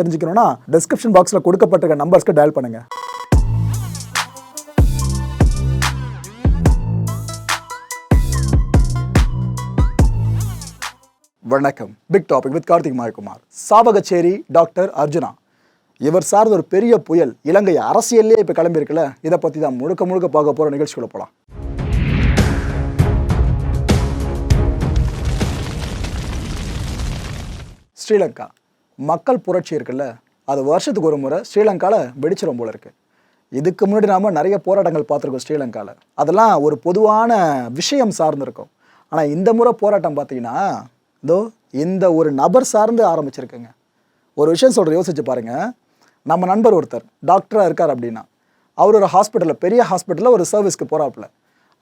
தெரிஞ்சுக்கணும்னா டிஸ்கிரிப்ஷன் பாக்ஸில் கொடுக்கப்பட்டிருக்க நம்பர்ஸ்க்கு டயல் பண்ணுங்க. வணக்கம். Big topic with Karthik Mayakumar. Chavakachcheri doctor Arjuna. இவர் சார்ந்த ஒரு பெரிய புயல் இலங்கை அரசியல்லே இப்போ கிளம்பியிருக்குல்ல இதை பற்றி தான் முழுக்க முழுக்க பார்க்க போகிற நிகழ்ச்சிக்குள்ள போகலாம் ஸ்ரீலங்கா. மக்கள் புரட்சி இருக்குல்ல அது வருஷத்துக்கு ஒரு முறை ஸ்ரீலங்காவில் வெடிச்சிடும் போல இருக்கு. இதுக்கு முன்னாடி நாம நிறைய போராட்டங்கள் பார்த்துருக்கோம் ஸ்ரீலங்காவில் அதெல்லாம் ஒரு பொதுவான விஷயம் சார்ந்திருக்கும். ஆனால் இந்த முறை போராட்டம் பார்த்தீங்கன்னா இதோ இந்த ஒரு நபர் சார்ந்து ஆரம்பிச்சிருக்குங்க. ஒரு விஷயம் சொல்கிற யோசிச்சு பாருங்கள் நம்ம நண்பர் ஒருத்தர் டாக்டராக இருக்கார் அப்படின்னா அவர் ஒரு ஹாஸ்பிட்டலில் பெரிய ஹாஸ்பிட்டலில் ஒரு சர்வீஸ்க்கு போகிறாப்புல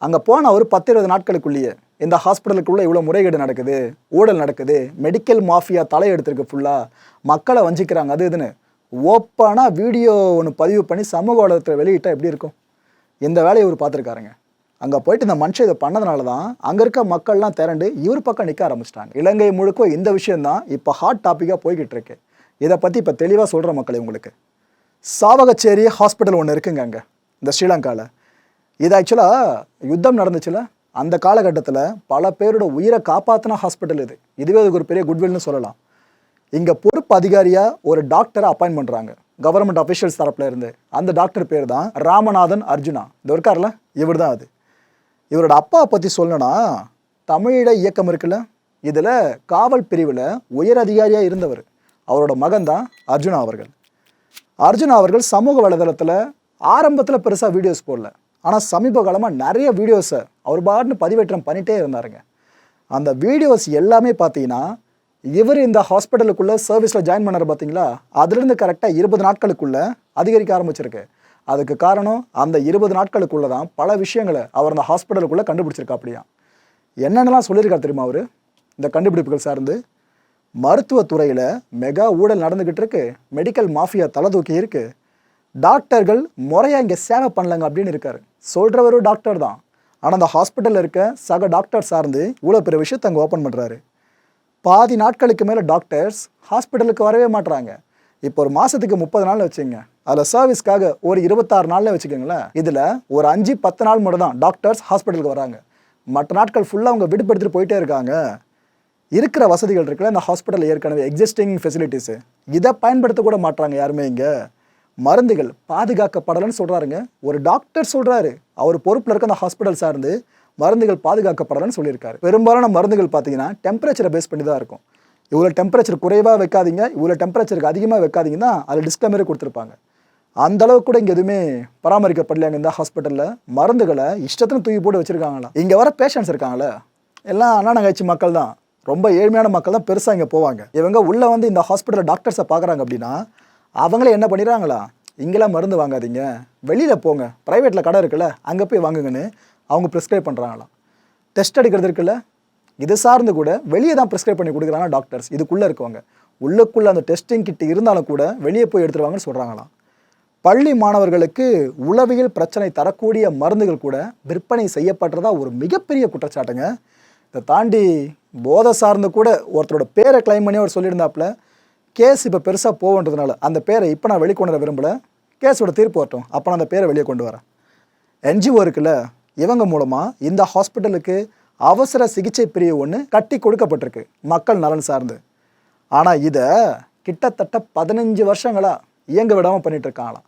அங்கே போன ஒரு பத்து இருபது நாட்களுக்குள்ளேயே இந்த ஹாஸ்பிட்டலுக்குள்ளே இவ்வளோ முறைகேடு நடக்குது ஊழல் நடக்குது மெடிக்கல் மாஃபியா தலையெடுத்திருக்கு ஃபுல்லாக மக்களை வஞ்சிக்கிறாங்க. அது இதுன்னு ஓப்பனாக வீடியோ ஒன்று பதிவு பண்ணி சமூக வலைதளத்தில் வெளியிட்டால் எப்படி இருக்கும்? இந்த வேலையை இவர் பார்த்துருக்காருங்க. அங்கே போயிட்டு இந்த மனுஷன் இதை பண்ணதுனால தான் அங்கே இருக்க மக்கள்லாம் திரண்டு இவர் பக்கம் நிற்க ஆரம்பிச்சிட்டாங்க. இலங்கை முழுக்க இந்த விஷயம்தான் இப்போ ஹாட் டாப்பிக்காக போய்கிட்டு இருக்கு. இதை பற்றி இப்போ தெளிவாக சொல்கிற மக்களை உங்களுக்கு. சாவகச்சேரி ஹாஸ்பிட்டல் ஒன்று இருக்குங்க அங்கே இந்த ஸ்ரீலங்காவில் இது ஆக்சுவலாக யுத்தம் நடந்துச்சுல? அந்த காலகட்டத்தில் பல பேரோட உயிரை காப்பாற்றின ஹாஸ்பிட்டல் இது. இதுவே அதுக்கு ஒரு பெரிய குட்வில்னு சொல்லலாம். இங்கே பொறுப்பு அதிகாரியாக ஒரு டாக்டரை அப்பாயின் பண்ணுறாங்க கவர்மெண்ட் அஃபிஷியல்ஸ் தரப்பில் இருந்து. அந்த டாக்டர் பேர் தான் ராமநாதன் அர்ஜுனா. இந்த இருக்கார்ல? இவர் தான் அது. இவரோட அப்பாவை பற்றி சொல்லணும்னா தமிழீழ இயக்கம் இருக்குல்ல? இதில் காவல் பிரிவில் உயர் அதிகாரியாக இருந்தவர். அவரோட மகன் தான் அர்ஜுனா அவர்கள். அர்ஜுனா அவர்கள் சமூக வலைதளத்தில் ஆரம்பத்தில் பெருசாக வீடியோஸ் போடல. ஆனால் சமீப காலமாக நிறைய வீடியோஸை அவர் பாட்டுன்னு பதிவேற்றம் பண்ணிகிட்டே இருந்தாருங்க. அந்த வீடியோஸ் எல்லாமே பார்த்தீங்கன்னா இவர் இந்த ஹாஸ்பிட்டலுக்குள்ளே சர்வீஸில் ஜாயின் பண்ணார் பார்த்தீங்களா? அதுலேருந்து கரெக்டாக இருபது நாட்களுக்குள்ளே அதிகரிக்க ஆரம்பிச்சிருக்கு. அதுக்கு காரணம் அந்த இருபது நாட்களுக்குள்ளே தான் பல விஷயங்களை அவர் அந்த ஹாஸ்பிட்டலுக்குள்ளே கண்டுபிடிச்சிருக்கா அப்படியா என்னென்னலாம் சொல்லியிருக்காரு தெரியுமா அவர்? இந்த கண்டுபிடிப்புகள் சார்ந்து மருத்துவத்துறையில் மெகா ஊழல் நடந்துக்கிட்டு இருக்கு மெடிக்கல் மாஃபியா தலை தூக்கி இருக்குது டாக்டர்கள் முறையாக இங்கே சேவை பண்ணலங்க அப்படின்னு இருக்கார். சொல்கிறவரும் டாக்டர் தான். ஆனால் அந்த ஹாஸ்பிட்டலில் இருக்க சக டாக்டர் சார்ந்து இவ்வளோ பெரிய விஷயத்தை அங்கே ஓப்பன் பண்ணுறாரு பாதி நாட்களுக்கு மேலே டாக்டர்ஸ் ஹாஸ்பிட்டலுக்கு வரவே மாட்றாங்க. இப்போ ஒரு மாதத்துக்கு முப்பது நாள் வச்சுங்க. அதில் சர்வீஸ்க்காக ஒரு இருபத்தாறு நாளில் வச்சுக்கோங்களேன். இதில் ஒரு அஞ்சு பத்து நாள் மட்டும் தான் டாக்டர்ஸ் ஹாஸ்பிட்டலுக்கு வராங்க. மற்ற நாட்கள் ஃபுல்லாக அவங்க விடுபடுத்திட்டு போயிட்டே இருக்காங்க. இருக்கிற வசதிகள் இருக்குல்ல இந்த ஹாஸ்பிட்டல் ஏற்கனவே எக்ஸிஸ்டிங் ஃபெசிலிட்டிஸு இதை பயன்படுத்த கூட யாருமே இங்கே. மருந்துகள் பாதுகாக்கப்படலைன்னு சொல்கிறாருங்க ஒரு டாக்டர் சொல்கிறாரு அவர் பொறுப்பில் இருக்க அந்த ஹாஸ்பிட்டல் சார்ந்து மருந்துகள் பாதுகாக்கப்படலைன்னு சொல்லியிருக்காரு. பெரும்பாலான மருந்துகள் பார்த்தீங்கன்னா டெம்பரேச்சரை பேஸ் பண்ணி தான் இருக்கும். இவ்வளோ டெம்பரேச்சர் குறைவாக வைக்காதீங்க இவ்வளோ டெம்பரேச்சருக்கு அதிகமாக வைக்காதீங்கன்னா அதில் டிஸ்க்ளைமரே கொடுத்துருப்பாங்க. அந்த அளவுக்கு கூட இங்கே எதுவுமே பராமரிக்கப்படலையாங்க இந்த ஹாஸ்பிட்டலில் மருந்துகளை இஷ்டத்துன்னு தூக்கி போட்டு வச்சுருக்காங்களா? இங்கே வர பேஷண்ட்ஸ் இருக்காங்களே எல்லாம் அண்ணா நகைச்சி மக்கள் தான். ரொம்ப ஏழ்மையான மக்கள் தான் பெருசாக இங்கே போவாங்க. இவங்க உள்ளே வந்து இந்த ஹாஸ்பிட்டலில் டாக்டர்ஸை பார்க்குறாங்க அப்படின்னா அவங்களே என்ன பண்ணிடுறாங்களா? இங்கெல்லாம் மருந்து வாங்காதீங்க. வெளியில் போங்க. ப்ரைவேட்டில் கடை இருக்குல்ல அங்கே போய் வாங்குங்கன்னு அவங்க ப்ரிஸ்கிரைப் பண்ணுறாங்களாம் டெஸ்ட் எடுக்கிறது இருக்குல்ல இது சார்ந்து கூட வெளியே தான் ப்ரிஸ்கிரைப் பண்ணி கொடுக்குறாங்க டாக்டர்ஸ் இதுக்குள்ளே இருக்கவங்க. உள்ளுக்குள்ளே அந்த டெஸ்டிங் கிட் இருந்தாலும் கூட வெளியே போய் எடுத்துருவாங்கன்னு சொல்கிறாங்களாம் பள்ளி மாணவர்களுக்கு உளவியல் பிரச்சனை தரக்கூடிய மருந்துகள் கூட விற்பனை செய்யப்படுறதா ஒரு மிகப்பெரிய குற்றச்சாட்டுங்க. இதை தாண்டி போதை சார்ந்து கூட ஒருத்தரோட பேரை கிளைம் பண்ணி அவர் சொல்லியிருந்தாப்புல கேஸ் இப்போ பெருசாக போகன்றதுனால அந்த பேரை இப்போ நான் வெளிக்கொண்டு விரும்பலை. விரும்பல கேஸோட தீர்ப்பு வரட்டும். அப்போ நான் அந்த பேரை வெளியே கொண்டு வரேன். என்ஜிஓ இருக்குல்ல இவங்க மூலமாக இந்த ஹாஸ்பிட்டலுக்கு அவசர சிகிச்சை பிரிவு ஒன்று கட்டி கொடுக்கப்பட்டிருக்கு மக்கள் நலன் சார்ந்து. ஆனால் இதை கிட்டத்தட்ட பதினஞ்சு வருஷங்களாக இயங்க விடாமல் பண்ணிட்டு இருக்காங்களாம்.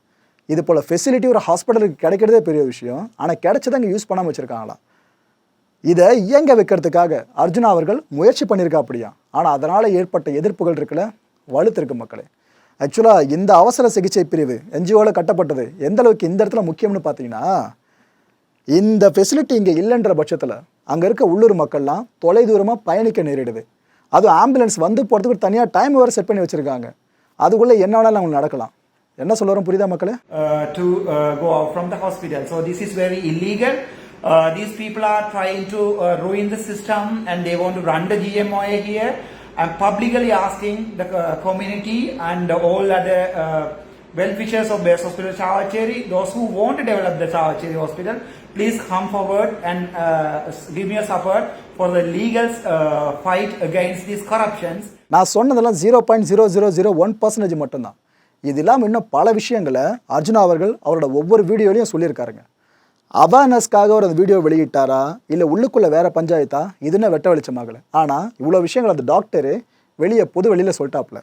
இது போல் ஃபெசிலிட்டி ஒரு ஹாஸ்பிட்டலுக்கு கிடைக்கிறதே பெரிய விஷயம். ஆனால் கிடைச்சதை யூஸ் பண்ணாமல் வச்சுருக்காங்களாம். இதை இயங்க வைக்கிறதுக்காக அர்ஜுனா அவர்கள் முயற்சி பண்ணியிருக்கா அப்படியா ஆனால் அதனால் ஏற்பட்ட எதிர்ப்புகள் இருக்குல்ல வலுத்திருக்கு மக்களே. ஆக்சுவலாக இந்த அவசர சிகிச்சை பிரிவு என்ஜிஓவில் கட்டப்பட்டது எந்த அளவுக்கு இந்த இடத்துல முக்கியம்னு பார்த்தீங்கன்னா இந்த ஃபெசிலிட்டி இங்கே இல்லைன்ற பட்சத்தில் அங்கே இருக்க உள்ளூர் மக்கள்லாம் தொலைதூரமாக பயணிக்க நேரிடுது. அதுவும் ஆம்புலன்ஸ் வந்து போகிறதுக்கு ஒரு தனியாக டைம் வேறு செட் பண்ணி வச்சுருக்காங்க. அதுக்குள்ளே என்ன வேணாலும் அவங்களுக்கு நடக்கலாம். என்ன சொல்ல வரும் புரியுதா மக்களே? To go from the hospital so this is very illegal. Uh, these people are trying to uh, ruin the system and they want to run the GMOA here. I'm publicly asking the uh, community and all other uh, well-wishers of Bears Hospital Chavacheri, those who want to develop the Chavacheri Hospital, please come forward and uh, give me a support for the legal uh, fight against these corruptions. நான் சொன்னதெல்லாம் zero point zero zero zero one percentage மட்டும்தான் இது இல்லாமல் இன்னும் பல விஷயங்களை அர்ஜுனா அவர்கள் அவரோட ஒவ்வொரு வீடியோலையும் சொல்லியிருக்காருங்க அவேர்னஸ்க்காக ஒரு வீடியோ வெளியிட்டாரா? இல்லை உள்ளுக்குள்ளே வேற பஞ்சாயத்தா? இதுன்னு வெட்ட வெளிச்சமாகலை ஆனால் இவ்வளோ விஷயங்கள் அந்த டாக்டரு வெளியே பொது வெளியில் சொல்லிட்டாப்புல.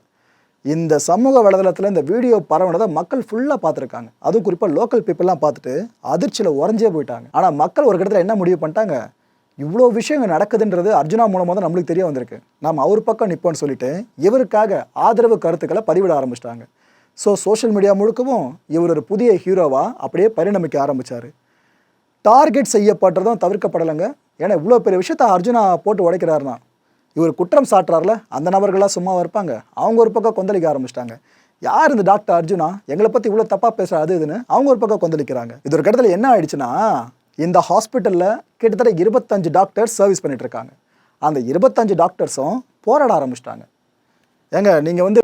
இந்த சமூக வலைதளத்தில் இந்த வீடியோ பரவுனதை மக்கள் ஃபுல்லாக பார்த்துருக்காங்க. அதுவும் குறிப்பாக லோக்கல் பீப்புளெலாம் பார்த்துட்டு அதிர்ச்சியில் உறைஞ்சே போயிட்டாங்க. ஆனால் மக்கள் ஒரு கட்டத்தில் என்ன முடிவு பண்ணிட்டாங்க? இவ்வளோ விஷயங்கள் நடக்குதுன்றது அர்ஜுனா மூலமாக தான் நம்மளுக்கு தெரிய வந்திருக்கு. நாம் அவர் பக்கம் நிற்போம்னு சொல்லிட்டு இவருக்காக ஆதரவு கருத்துக்களை பதிவிட ஆரம்பிச்சிட்டாங்க. ஸோ சோஷியல் மீடியா முழுக்கவும் இவர் ஒரு புதிய ஹீரோவாக அப்படியே பரிணமிக்க ஆரம்பிச்சார். டார்கெட் செய்யப்படுறதும் தவிர்க்கப்படலைங்க. ஏன்னா இவ்வளோ பெரிய விஷயத்த அர்ஜுனா போட்டு உடைக்கிறாருனா இவர் குற்றம் சாட்டுறாருல அந்த நபர்களாக சும்மா இருப்பாங்க. அவங்க ஒரு பக்கம் கொந்தளிக்க ஆரம்பிச்சிட்டாங்க. யார் இந்த டாக்டர் அர்ஜுனா? எங்களை பற்றி இவ்வளோ தப்பாக பேசுகிற அது இதுன்னு அவங்க ஒரு பக்கம் கொந்தளிக்கிறாங்க. இது ஒரு கடத்தில் என்ன ஆயிடுச்சுன்னா இந்த ஹாஸ்பிட்டலில் கிட்டத்தட்ட இருபத்தஞ்சு டாக்டர்ஸ் சர்வீஸ் பண்ணிட்டு இருக்காங்க அந்த இருபத்தஞ்சு டாக்டர்ஸும் போராட ஆரம்பிச்சிட்டாங்க. ஏங்க நீங்கள் வந்து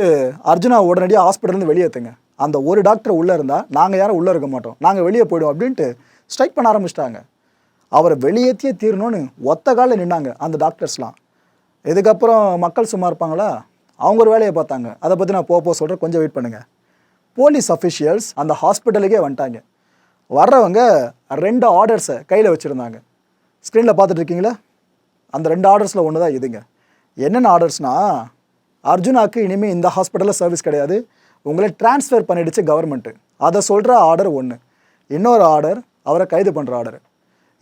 அர்ஜுனா உடனடியாக ஹாஸ்பிட்டல்லேருந்து வெளியேற்றுங்க அந்த ஒரு டாக்டர் உள்ளே இருந்தால் நாங்கள் யாரும் உள்ளே இருக்க மாட்டோம். நாங்கள் வெளியே போயிடுவோம் அப்படின்ட்டு ஸ்ட்ரைக் பண்ண ஆரம்பிச்சிட்டாங்க. அவரை வெளியேற்றியே தீரணும்னு ஒத்த காலில் நின்னாங்க அந்த டாக்டர்ஸ்லாம். இதுக்கப்புறம் மக்கள் சும்மா இருப்பாங்களா? அவங்க ஒரு வேலையை பார்த்தாங்க. அதை பற்றி நான் போக போக சொல்கிறேன் கொஞ்சம் வெயிட் பண்ணுங்கள் போலீஸ் அஃபிஷியல்ஸ் அந்த ஹாஸ்பிட்டலுக்கே வந்துட்டாங்க. வர்றவங்க ரெண்டு ஆர்டர்ஸை கையில் வச்சுருந்தாங்க. ஸ்க்ரீனில் பார்த்துட்டு இருக்கீங்களா? அந்த ரெண்டு ஆர்டர்ஸில் ஒன்று தான் இதுங்க. என்னென்ன ஆர்டர்ஸ்னால் அர்ஜுனாக்கு இனிமேல் இந்த ஹாஸ்பிட்டலில் சர்வீஸ் கிடையாது. உங்களை ட்ரான்ஸ்ஃபர் பண்ணிடுச்சு கவர்மெண்ட்டு அதை சொல்கிற ஆர்டர் ஒன்று இன்னொரு ஆர்டர் அவரை கைது பண்ணுற ஆர்டர்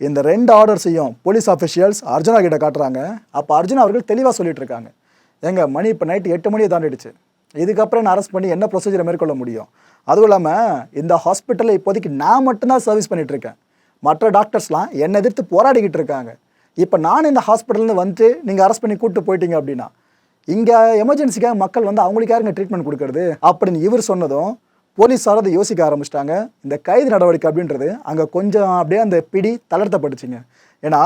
இந்த ரெண்டு ஆர்டர்ஸையும் போலீஸ் அஃபிஷியல்ஸ் அர்ஜுனா கிட்ட காட்டுறாங்க. அப்போ அர்ஜுனா அவர்கள் தெளிவாக சொல்லிட்டு இருக்காங்க. எங்க மணி இப்போ நைட்டு எட்டு மணியை தாண்டிடுச்சு. இதுக்கப்புறம் நான் அரெஸ்ட் பண்ணி என்ன ப்ரொசீஜரை மேற்கொள்ள முடியும்? அதுவும் இல்லாமல் இந்த ஹாஸ்பிட்டலில் இப்போதைக்கு நான் மட்டும்தான் சர்வீஸ் பண்ணிட்டு இருக்கேன். மற்ற டாக்டர்ஸ்லாம் என்னை எதிர்த்து போராடிக்கிட்டு இருக்காங்க. இப்போ நான் இந்த ஹாஸ்பிட்டல்லேருந்து வந்து நீங்கள் அரெஸ்ட் பண்ணி கூப்பிட்டு போயிட்டீங்க அப்படின்னா இங்கே எமர்ஜென்சிக்காக மக்கள் வந்து அவங்களுக்கு யாருங்க ட்ரீட்மெண்ட் கொடுக்கறது அப்படின்னு இவர் சொன்னதும் போலீஸார் அதை யோசிக்க ஆரம்பிச்சிட்டாங்க. இந்த கைது நடவடிக்கை அப்படின்றது அங்கே கொஞ்சம் அப்படியே அந்த பிடி தளர்த்தப்பட்டுச்சுங்க. ஏன்னா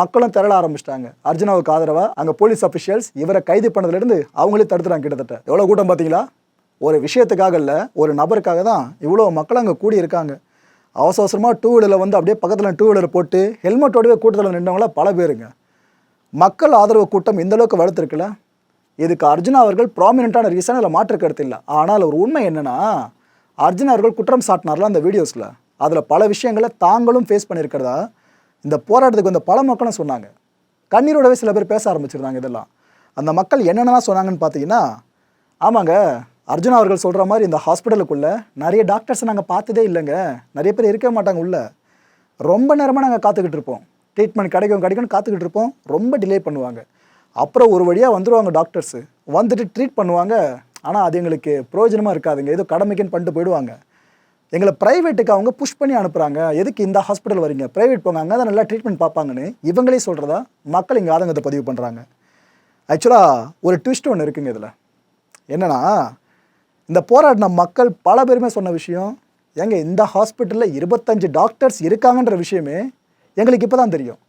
மக்களும் திரள ஆரம்பிச்சிட்டாங்க. அர்ஜுனாவுக்கு ஆதரவாக அங்கே போலீஸ் அஃபிஷியல்ஸ் இவரை கைது பண்ணதுலேருந்து அவங்களே தடுத்துறாங்க கிட்டத்தட்ட. எவ்வளோ கூட்டம் பார்த்தீங்களா? ஒரு விஷயத்துக்காக இல்லை ஒரு நபருக்காக தான் இவ்வளோ மக்கள் அங்கே கூடி இருக்காங்க அவசர அவசரமாக டூ வீலரில் வந்து அப்படியே பக்கத்தில் டூ வீலர் போட்டு ஹெல்மெட்டோடவே கூட்டத்தில் நின்றவங்கள பல பேருங்க. மக்கள் ஆதரவு கூட்டம் இந்த அளவுக்கு வளர்த்துருக்குல்ல இதுக்கு அர்ஜுனா அவர்கள் ப்ராமினெண்ட்டான ரீசன் அதில் மாற்று கருத்து இல்லை ஆனால் ஒரு உண்மை என்னன்னா அர்ஜுனா அவர்கள் குற்றம் சாட்டினார்ல அந்த வீடியோஸில் அதில் பல விஷயங்களை தாங்களும் ஃபேஸ் பண்ணியிருக்கிறதா? இந்த போராட்டத்துக்கு வந்த பல மக்களும் சொன்னாங்க. கண்ணீரோடவே சில பேர் பேச ஆரம்பிச்சிருந்தாங்க இதெல்லாம். அந்த மக்கள் என்னென்னலாம் சொன்னாங்கன்னு பார்த்தீங்கன்னா ஆமாங்க அர்ஜுனா அவர்கள் சொல்கிற மாதிரி இந்த ஹாஸ்பிட்டலுக்குள்ளே நிறைய டாக்டர்ஸை நாங்கள் பார்த்ததே இல்லைங்க. நிறைய பேர் இருக்க மாட்டாங்க உள்ளே. ரொம்ப நேரமாக நாங்கள் காத்துக்கிட்டு இருப்போம். ட்ரீட்மெண்ட் கிடைக்கும் கிடைக்கும்னு காத்துக்கிட்டு இருப்போம். ரொம்ப டிலே பண்ணுவாங்க. அப்புறம் ஒரு வழியாக வந்துடுவாங்க டாக்டர்ஸு வந்துட்டு ட்ரீட் பண்ணுவாங்க. ஆனால் அது எங்களுக்கு பிரயோஜனமாக இருக்காதுங்க. ஏதோ கடமைக்குன்னு பண்ணிட்டு போயிடுவாங்க. எங்களை ப்ரைவேட்டுக்கு அவங்க புஷ் பண்ணி அனுப்புகிறாங்க எதுக்கு இந்த ஹாஸ்பிட்டல் வரீங்க ப்ரைவேட் போங்க. அங்கே தான் நல்லா ட்ரீட்மெண்ட் பார்ப்பாங்கன்னு இவங்களே சொல்கிறதா மக்கள் இங்கே ஆதங்கத்தை பதிவு பண்ணுறாங்க ஆக்சுவலாக ஒரு ட்விஸ்ட் ஒன்று இருக்குங்க இதில். என்னன்னா இந்த போராடின மக்கள் பல பேருமே சொன்ன விஷயம் எங்கள் இந்த ஹாஸ்பிட்டலில் இருபத்தஞ்சு டாக்டர்ஸ் இருக்காங்கன்ற விஷயமே எங்களுக்கு இப்போ தான் தெரியும்.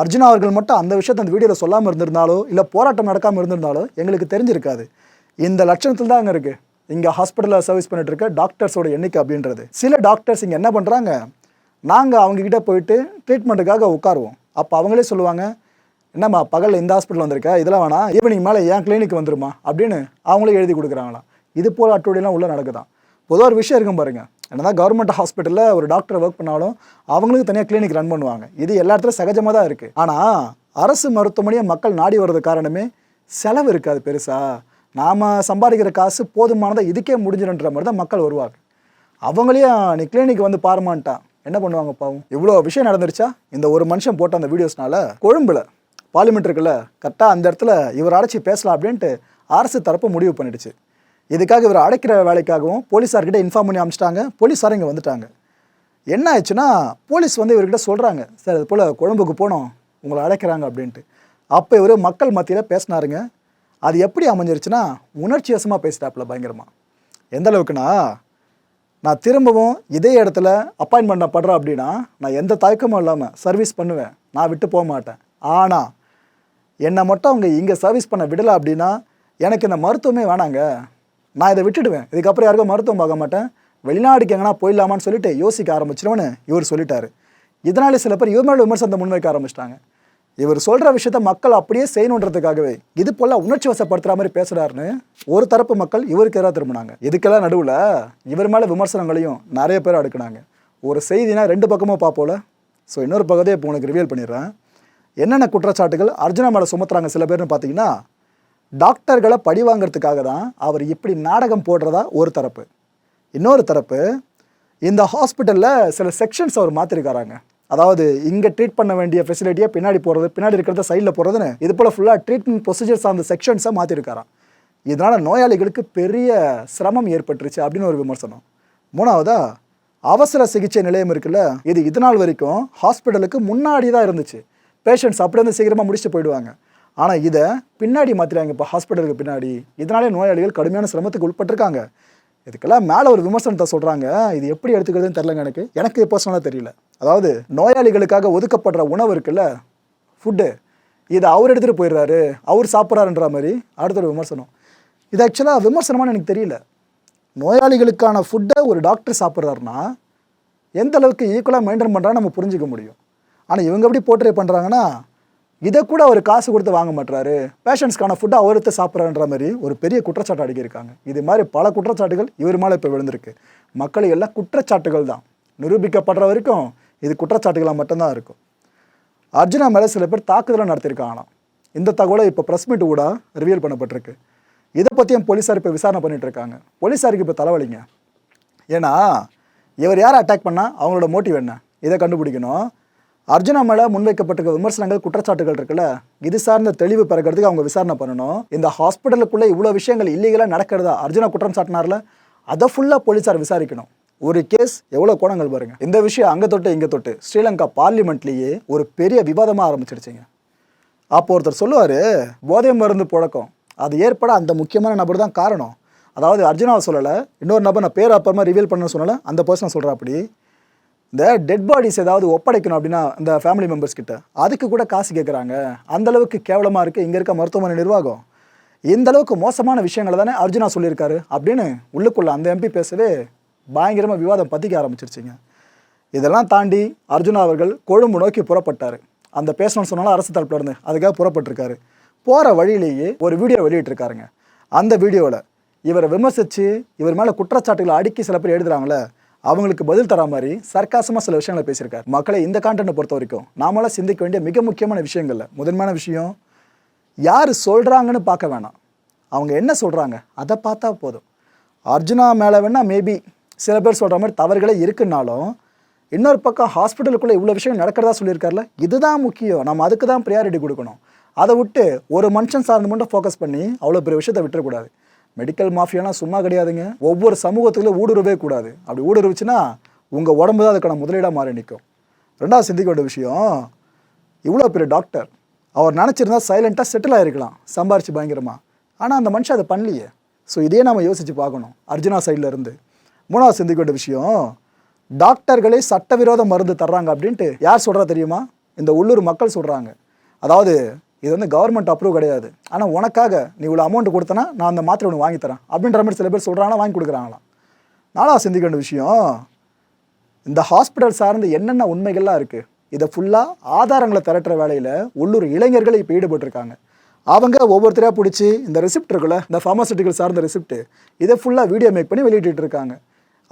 அர்ஜுனா அவர்கள் மட்டும் அந்த விஷயத்தை அந்த வீடியோவில் சொல்லாமல் இருந்திருந்தாலோ இல்லை போராட்டம் நடக்காமல் இருந்திருந்தாலோ எங்களுக்கு தெரிஞ்சிருக்காது. இந்த லட்சணத்தில் தான் அங்கே இருக்குது இங்கே ஹாஸ்பிட்டலில் சர்வீஸ் பண்ணிட்டு இருக்க டாக்டர்ஸோட எண்ணிக்கை அப்படின்றது. சில டாக்டர்ஸ் இங்கே என்ன பண்ணுறாங்க நாங்கள் அவங்கக்கிட்ட போயிட்டு ட்ரீட்மெண்ட்டுக்காக உட்காருவோம். அப்போ அவங்களே சொல்லுவாங்க என்னம்மா பகலில் இந்த ஹாஸ்பிட்டல் வந்திருக்க? இதெல்லாம் வேணாம் ஈவினிங் மேலே ஏன் கிளினிக் வந்துருமா? அப்படின்னு அவங்களே எழுதி கொடுக்குறாங்களாம். இது போல் அட்டூழியெல்லாம் உள்ளே நடக்குதான். பொதுவாக ஒரு விஷயம் இருக்கும் என்ன என்னதான் கவர்மெண்ட் ஹாஸ்பிட்டலில் ஒரு டாக்டர் ஒர்க் பண்ணாலும் அவங்களுக்கு தனியாக கிளினிக் ரன் பண்ணுவாங்க. இது எல்லா இடத்துலையும் சகஜமாக தான் இருக்குது ஆனால் அரசு மருத்துவமனையை மக்கள் நாடி வர்றது காரணமே செலவு இருக்காது பெருசாக நாம் சம்பாதிக்கிற காசு போதுமானதாக இதுக்கே முடிஞ்சிடுன்ற மாதிரி தான் மக்கள் வருவாங்க. அவங்களையும் நீ கிளினிக் வந்து பாருமான்ட்டான். என்ன பண்ணுவாங்க பாவம்? இவ்வளோ விஷயம் நடந்துருச்சா? இந்த ஒரு மனுஷன் போட்ட அந்த வீடியோஸ்னால கொழும்புல பார்லிமெண்ட் இருக்குல்ல கரெக்டாக அந்த இடத்துல இவர் அடைச்சி பேசலாம் அப்படின்ட்டு அரசு தரப்பு முடிவு பண்ணிடுச்சு. இதுக்காக இவர் அடைக்கிற வேலைக்காகவும் போலீஸார்கிட்ட இன்ஃபார்ம் பண்ணி அமிச்சிட்டாங்க. போலீஸார் இங்கே வந்துட்டாங்க. என்ன ஆயிடுச்சுன்னா போலீஸ் வந்து இவர்கிட்ட சொல்கிறாங்க சார் அது போல் கொழம்புக்கு போனோம் உங்களை அழைக்கிறாங்க அப்படின்ட்டு. அப்போ இவர் மக்கள் மத்தியில் பேசினாருங்க. அது எப்படி அமைஞ்சிருச்சுன்னா உணர்ச்சி வசமாக பேசிட்டாப்புல பயங்கரமாக எந்த அளவுக்குன்னா நான் திரும்பவும் இதே இடத்துல அப்பாயின்மெண்ட் நான் படுறேன் அப்படின்னா நான் எந்த தயக்கமும் இல்லாமல் சர்வீஸ் பண்ணுவேன். நான் விட்டு போக மாட்டேன். ஆனால் என்னை மட்டும் அவங்க இங்கே சர்வீஸ் பண்ண விடலை அப்படின்னா எனக்கு இந்த மருத்துவமே வேணாங்க. நான் இதை விட்டுடுவேன். இதுக்கப்புறம் யாருக்கும் மருத்துவம் பார்க்க மாட்டேன். வெளிநாடுக்கு எங்கன்னா போயிடலாமான்னு சொல்லிட்டு யோசிக்க ஆரம்பிச்சிருவோன்னு இவர் சொல்லிட்டாரு. இதனால சில பேர் இவர் மேலே விமர்சனத்தை முன்வைக்க ஆரம்பிச்சிட்டாங்க. இவர் சொல்கிற விஷயத்த மக்கள் அப்படியே செய்யணுன்றதுக்காகவே இது போல் உணர்ச்சி வசப்படுத்துகிற மாதிரி பேசுகிறாருன்னு ஒரு தரப்பு மக்கள் இவருக்கு எதிராக திரும்பினாங்க. இதுக்கெல்லாம் நடுவில் இவர் மேலே விமர்சனங்களையும் நிறைய பேர் அடுக்குனாங்க. ஒரு செய்தினா ரெண்டு பக்கமும் பார்ப்போல. ஸோ இன்னொரு பக்கத்தையே இப்போ உனக்கு ரிவீல் பண்ணிடுறேன். என்னென்ன குற்றச்சாட்டுகள்? அர்ஜுனா மேலே சுமத்துறாங்க சில பேர்னு பார்த்தீங்கன்னா டாக்டர்களை பழி வாங்குறதுக்காக தான் அவர் இப்படி நாடகம் போடுறதா ஒரு தரப்பு. இன்னொரு தரப்பு இந்த ஹாஸ்பிட்டலில் சில செக்ஷன்ஸ் அவர் மாற்றிருக்காராங்க அதாவது இங்கே ட்ரீட் பண்ண வேண்டிய ஃபெசிலிட்டியை பின்னாடி போகிறது பின்னாடி இருக்கிறத சைடில் போகிறதுன்னு இது போல் ஃபுல்லாக ட்ரீட்மெண்ட் ப்ரொசீஜர்ஸ் அந்த செக்ஷன்ஸை மாற்றிருக்காராம் இதனால் நோயாளிகளுக்கு பெரிய சிரமம் ஏற்பட்டுருச்சு அப்படின்னு ஒரு விமர்சனம். மூணாவதா அவசர சிகிச்சை நிலையம் இருக்குல்ல இது இது நாள் வரைக்கும் ஹாஸ்பிட்டலுக்கு முன்னாடி தான் இருந்துச்சு. பேஷண்ட்ஸ் அப்படியே வந்து சீக்கிரமாக முடிச்சுட்டு போயிடுவாங்க. ஆனால் இதை பின்னாடி மாற்றிடுறாங்க இப்போ ஹாஸ்பிட்டலுக்கு பின்னாடி. இதனாலே நோயாளிகள் கடுமையான சிரமத்துக்கு உட்பட்டிருக்காங்க. இதுக்கெல்லாம் மேலே ஒரு விமர்சனத்தை சொல்கிறாங்க இது எப்படி எடுத்துக்கிறதுன்னு தெரிலங்க எனக்கு. எனக்கு பர்சனலாக தெரியல. அதாவது நோயாளிகளுக்காக ஒதுக்கப்படுற உணவு இருக்குல்ல ஃபுட்டு இதை அவர் எடுத்துகிட்டு போயிடுறாரு. அவர் சாப்பிட்றாருன்ற மாதிரி அடுத்த ஒரு விமர்சனம். இது ஆக்சுவலாக விமர்சனமானு எனக்கு தெரியல. நோயாளிகளுக்கான ஃபுட்டை ஒரு டாக்டர் சாப்பிட்றாருன்னா எந்த அளவுக்கு ஈக்குவலாக மெயின்டைன் பண்ணுறான்னு நம்ம புரிஞ்சுக்க முடியும். ஆனால் இவங்க எப்படி போர்ட்ரே பண்ணுறாங்கன்னா இதை கூட அவர் காசு கொடுத்து வாங்க மாட்டாரு பேஷண்ட்ஸ்க்கான ஃபுட்டை அவர் எடுத்து சாப்பிட்றான்ற மாதிரி ஒரு பெரிய குற்றச்சாட்டு அடிக்கியிருக்காங்க. இது மாதிரி பல குற்றச்சாட்டுகள் இவர் மேலே இப்போ விழுந்திருக்கு. மக்கள் எல்லாம் குற்றச்சாட்டுகள் தான். நிரூபிக்கப்படுற வரைக்கும் இது குற்றச்சாட்டுகளாக மட்டும்தான் இருக்கும். அர்ஜுனா மேலே சில பேர் தாக்குதலாக நடத்தியிருக்காங்களாம். இந்த தகவலை இப்போ ப்ரெஸ் மீட் கூட ரிவீல் பண்ணப்பட்டிருக்கு. இதை பற்றியும் போலீஸார் இப்போ விசாரணை பண்ணிட்டு இருக்காங்க போலீஸாருக்கு இப்போ தலைவலிங்க. ஏன்னா இவர் யாரை அட்டாக் பண்ணால் அவங்களோட மோட்டிவ் என்ன? இதை கண்டுபிடிக்கணும். அர்ஜுனா மேலே முன்வைக்கப்பட்டிருக்க விமர்சனங்கள் குற்றச்சாட்டுகள் இருக்குல்ல? இது சார்ந்த தெளிவு பிறக்கிறதுக்கு அவங்க விசாரணை பண்ணணும். இந்த ஹாஸ்பிட்டலுக்குள்ளே இவ்வளோ விஷயங்கள் இல்லீகலாக நடக்கிறதா அர்ஜுனா குற்றம் சாட்டினார்ல? அதை ஃபுல்லாக போலீஸார் விசாரிக்கணும். ஒரு கேஸ் எவ்வளோ கோணங்கள் பாருங்க. இந்த விஷயம் அங்கே தொட்டு இங்கே தொட்டு ஸ்ரீலங்கா பார்லிமெண்ட்லேயே ஒரு பெரிய விவாதமாக ஆரம்பிச்சிடுச்சிங்க. அப்போ ஒருத்தர் சொல்லுவார் போதை மருந்து புழக்கம். அது ஏற்பட அந்த முக்கியமான நபர் தான் காரணம். அதாவது அர்ஜுனாவை சொல்லலை இன்னொரு நபர் நான் பேர் அப்புறமா ரிவீல் பண்ண சொல்லலை அந்த பர்சனை சொல்கிறா அப்படி இந்த டெட் பாடிஸ் ஏதாவது ஒப்படைக்கணும் அப்படின்னா இந்த ஃபேமிலி மெம்பர்ஸ் கிட்ட அதுக்கு கூட காசு கேட்குறாங்க அந்த அளவுக்கு கேவலமாக இருக்குது இங்கே இருக்க மருத்துவமனை நிர்வாகம். இந்த அளவுக்கு மோசமான விஷயங்களை தானே அர்ஜுனா சொல்லியிருக்காரு அப்படின்னு உள்ளுக்குள்ள அந்த எம்பி பேசவே பயங்கரமாக விவாதம் பற்றிக்க ஆரம்பிச்சிருச்சிங்க. இதெல்லாம் தாண்டி அர்ஜுனா அவர்கள் கொழும்பு நோக்கி புறப்பட்டார். அந்த பேசணும்னு சொன்னாலும் அரசு தரப்புல இருந்து அதுக்காக புறப்பட்டிருக்காரு. போகிற வழியிலேயே ஒரு வீடியோ வெளியிட்டிருக்காருங்க. அந்த வீடியோவில் இவரை விமர்சித்து இவர் மேலே குற்றச்சாட்டுகளை அடுக்கி சில பேர் எழுதுறாங்களே அவங்களுக்கு பதில் தர மாதிரி சர்க்காசமாக சில விஷயங்களை பேசியிருக்காரு. மக்களை இந்த கான்டென்ட்டை பொறுத்த வரைக்கும் நாமெல்லாம் சிந்திக்க வேண்டிய மிக முக்கியமான விஷயங்கள்ல முதன்மையான விஷயம் யார் சொல்கிறாங்கன்னு பார்க்க வேணாம். அவங்க என்ன சொல்கிறாங்க அதை பார்த்தா போதும். அர்ஜுனா மேலே வேணால் மேபி சில பேர் சொல்கிற மாதிரி தவறுகளே இருக்குன்னாலும் இன்னொரு பக்கம் ஹாஸ்பிட்டலுக்குள்ளே இவ்வளோ விஷயம் நடக்கிறதா சொல்லியிருக்காருல இதுதான் முக்கியம். நம்ம அதுக்கு தான் ப்ரியாரிட்டி கொடுக்கணும். அதை விட்டு ஒரு மனுஷன் சார்ந்து மட்டும் ஃபோக்கஸ் பண்ணி அவ்வளோ பெரிய விஷயத்தை விட்டுறக்கூடாது. மெடிக்கல் மாஃபியாலாம் சும்மா கிடையாதுங்க. ஒவ்வொரு சமூகத்துக்குள்ள ஊடுருவே கூடாது. அப்படி ஊடுருவுச்சுன்னா உங்கள் உடம்பு தான் அதுக்கான முதலீடாக மாறி நிற்கும் ரெண்டாவது சிந்திக்க வேண்டிய விஷயம் இவ்வளோ பெரிய டாக்டர் அவர் நினச்சிருந்தா சைலண்ட்டாக செட்டில் ஆகிருக்கலாம் சம்பாரிச்சு பயங்கரமாக ஆனால் அந்த மனுஷன் அதை பண்ணலையே. ஸோ இதே நம்ம யோசித்து பார்க்கணும். அர்ஜுனா சைடில் இருந்து. மூணாவது சிந்திக்க வேண்டிய விஷயம் டாக்டர்களே சட்டவிரோத மருந்து தர்றாங்க அப்படின்ட்டு யார் சொல்கிறா தெரியுமா? இந்த உள்ளூர் மக்கள் சொல்கிறாங்க அதாவது இது வந்து கவர்மெண்ட் அப்ரூவ் கிடையாது. ஆனால் உனக்காக நீ இவ்வளோ அமௌண்ட் கொடுத்தனா நான் அந்த மாத்திரை ஒன்று வாங்கி தரேன். அப்படின்ற மாதிரி சில பேர் சொல்கிறாங்களா வாங்கி கொடுக்குறாங்களாம். நாலாவது சிந்திக்க வேண்டிய விஷயம் இந்த ஹாஸ்பிட்டல் சார்ந்து என்னென்ன உண்மைகள்லாம் இருக்குது இதை ஃபுல்லாக ஆதாரங்களை திரட்டுற வேலையில் உள்ளூர் இளைஞர்கள் இப்போ ஈடுபட்டிருக்காங்க. அவங்க ஒவ்வொருத்தரையாக பிடிச்சி இந்த ரெசிப்ட் இருக்குல்ல இந்த ஃபார்மாசிட்டிக்கல் சார்ந்த ரெசிப்ட் இதை ஃபுல்லாக வீடியோ மேக் பண்ணி வெளியிட்டு இருக்காங்க.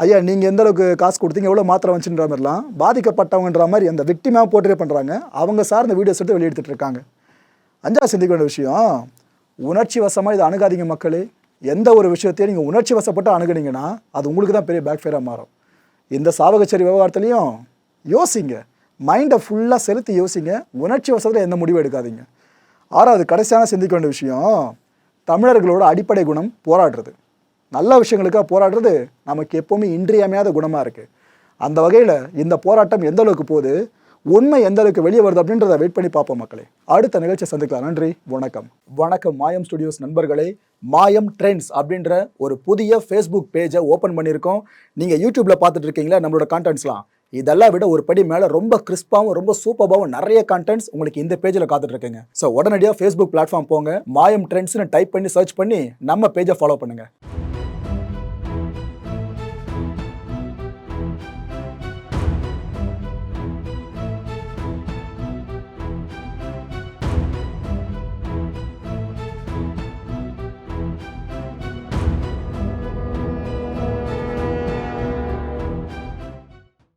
ஐயா நீங்கள் எந்த அளவுக்கு காசு கொடுத்தீங்க எவ்வளோ மாத்திரை வந்துச்சுன்ற மாதிரிலாம் பாதிக்கப்பட்டவங்கன்ற மாதிரி அந்த விக்டிமாக போர்ட்ரே பண்ணுறாங்க அவங்க சார்ந்த வீடியோஸ் எடுத்து வெளியிட்டு இருக்காங்க. அஞ்சா சிந்திக்க வேண்டிய விஷயம் உணர்ச்சி வசமாக இதை அணுகாதீங்க மக்களே. எந்த ஒரு விஷயத்தையும் நீங்கள் உணர்ச்சி வசப்பட்டு அணுகுனீங்கன்னா அது உங்களுக்கு தான் பெரிய பேக் ஃபேராக மாறும். இந்த சாவகச்சேரி விவகாரத்துலேயும் யோசிங்க. மைண்டை ஃபுல்லாக செலுத்தி யோசிங்க. உணர்ச்சி வசத்தில் எந்த முடிவும் எடுக்காதீங்க. ஆறாவது கடைசியான சிந்திக்க வேண்டிய விஷயம் தமிழர்களோட அடிப்படை குணம் போராடுறது. நல்ல விஷயங்களுக்காக போராடுறது நமக்கு எப்போவுமே இன்றியமையாத குணமாக இருக்குது அந்த வகையில் இந்த போராட்டம் எந்த அளவுக்கு போகுது? உண்மை எந்த அளவுக்கு வெளியே வருது அப்படின்றத வெயிட் பண்ணி பார்ப்போம் மக்களே. அடுத்த நிகழ்ச்சியை சந்திக்கலாம். நன்றி வணக்கம். வணக்கம் மாயம் ஸ்டுடியோஸ் நண்பர்களே. மாயம் ட்ரெண்ட்ஸ் அப்படின்ற ஒரு புதிய ஃபேஸ்புக் பேஜை ஓப்பன் பண்ணியிருக்கோம். நீங்கள் யூடியூப்ல பார்த்துட்டு இருக்கீங்களா? நம்மளோட கான்டென்ட்ஸ்லாம் இதெல்லாம் விட ஒரு படி மேலே ரொம்ப கிறிஸ்பாவும் ரொம்ப சூப்பராகவும் நிறைய கான்டென்ட்ஸ் உங்களுக்கு இந்த பேஜில் காத்துட்ருக்குங்க ஸோ உடனடியாக ஃபேஸ்புக் பிளாட்ஃபார்ம் போங்க. மாயம் ட்ரெண்ட்ஸ்னு டைப் பண்ணி சர்ச் பண்ணி நம்ம பேஜை ஃபாலோ பண்ணுங்கள்